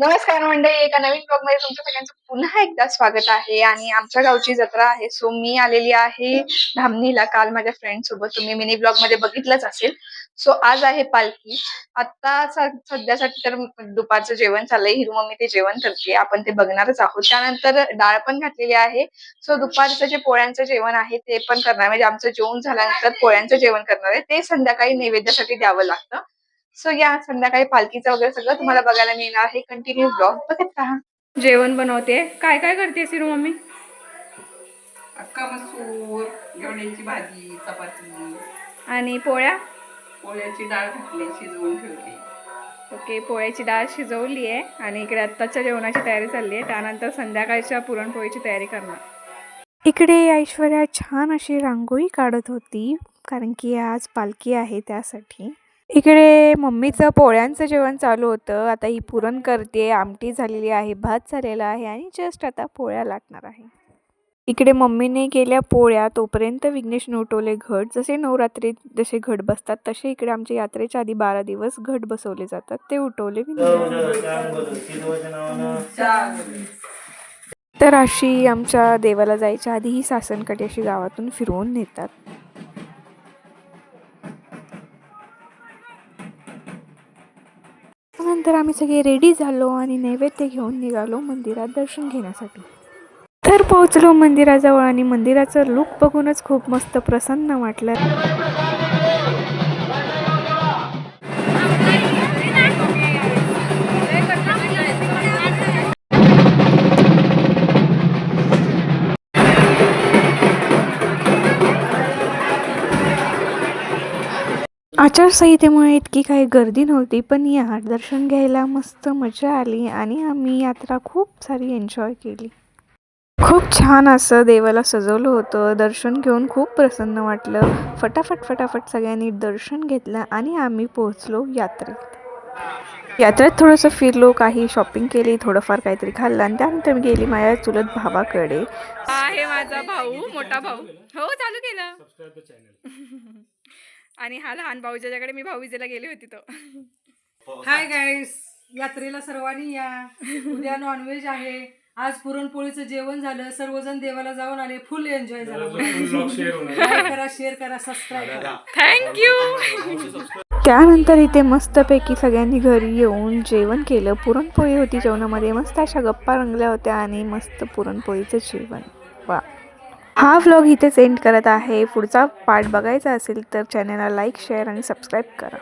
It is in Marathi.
नमस्कार मंडळी एका नवीन ब्लॉगमध्ये तुमचं सगळ्यांचं पुन्हा एकदा स्वागत आहे. आणि आमच्या गावची जत्रा आहे सो मी आलेली आहे धामणीला. काल माझ्या फ्रेंड सोबत तुम्ही मिनी ब्लॉगमध्ये बघितलंच असेल. सो आज आहे पालखी. आता सध्यासाठी तर दुपारचं जेवण चाललंय हिरू मम्मी ते जेवण करते. आपण ते बघणारच आहोत. त्यानंतर डाळ पण घातलेली आहे. सो दुपारचं जे पोळ्यांचं जेवण आहे ते पण करणार म्हणजे आमचं जेवण झाल्यानंतर पोळ्यांचं जेवण करणार आहे. ते संध्याकाळी नैवेद्यासाठी द्यावं लागतं. सो या संध्याकाळी पालखीचं वगैरे सगळं तुम्हाला बघायला मिळणार आहे. कंटिन्यू ब्लॉग बघत राहा. जेवण बनवते. काय काय करते सिरू मम्मी? अक्का मसूर भाजी चपाती. आणि पोळ्या? पोळ्याची डाळ घातली शिजवून ठेवली. ओके पोळ्याची डाळ शिजवली आहे आणि इकडे आत्ताच्या जेवणाची तयारी चालली आहे. त्यानंतर संध्याकाळच्या पुरणपोळीची तयारी करणार. इकडे ऐश्वर्या छान अशी रांगोळी काढत होती कारण की आज पालखी आहे त्यासाठी. इकडे मम्मीचं पोळ्यांचं जेवण चालू होतं. आता ही पुरण करते आमटी झालेली आहे भात झालेला आहे आणि जस्ट आता पोळ्या लाटणार आहे. इकडे मम्मीने केल्या पोळ्या तोपर्यंत विघ्नेश नोटवले घट. जसे नवरात्रीत जसे घट बसतात तसे इकडे आमच्या यात्रेच्या आधी बारा दिवस घट बसवले जातात. ते उठवले तर अशी आमच्या देवाला जायच्या आधी ही सासनकाठी अशी गावातून फिरवून नेतात. त्यानंतर आम्ही सगळे रेडी झालो आणि नैवेद्य घेऊन निघालो मंदिरात दर्शन घेण्यासाठी. तर पोहोचलो मंदिराजवळ आणि मंदिराचं लुक बघूनच खूप मस्त प्रसन्न वाटलं. आचारसंहितेमुळे इतकी काही गर्दी नव्हती पण या दर्शन घ्यायला मस्त मजा आली आणि आम्ही यात्रा खूप सारी एन्जॉय केली. खूप छान असं देवाला सजवलं होतं दर्शन घेऊन खूप प्रसन्न वाटलं. फटाफट फटाफट सगळ्यांनी दर्शन घेतलं आणि आम्ही पोहोचलो यात्रेत. यात्रेत थोडंसं फिरलो काही शॉपिंग केली थोडंफार काहीतरी खाल्लं आणि त्यानंतर मी गेली माझ्या चुलत भावाकडे. आहे माझा भाऊ मोठा भाऊ. हो चालू केलं. आणि हा लहान भाऊ ज्याच्याकडे मी भाऊ विजेला गेली होती तो. हाय गाईस यात्रेला सर्वांनी या. उद्या नॉनव्हेज आहे. आज पुरणपोळीचं जेवण झालं. सर्वजण देवाला जाऊन आले. फुल एन्जॉय झाला. करा शेअर करा सबस्क्राईब करा. थँक्यू त्यानंतर इथे मस्तपैकी सगळ्यांनी घरी येऊन जेवण केलं. पुरणपोळी होती जेवणामध्ये. मस्त अशा गप्पा रंगल्या होत्या आणि मस्त पुरणपोळीचं जेवण. वा. हा व्लॉग इथेच एंड करत आहे. पुढचा पार्ट बघायचा असेल तर चॅनलला लाईक शेअर आणि सबस्क्राईब करा.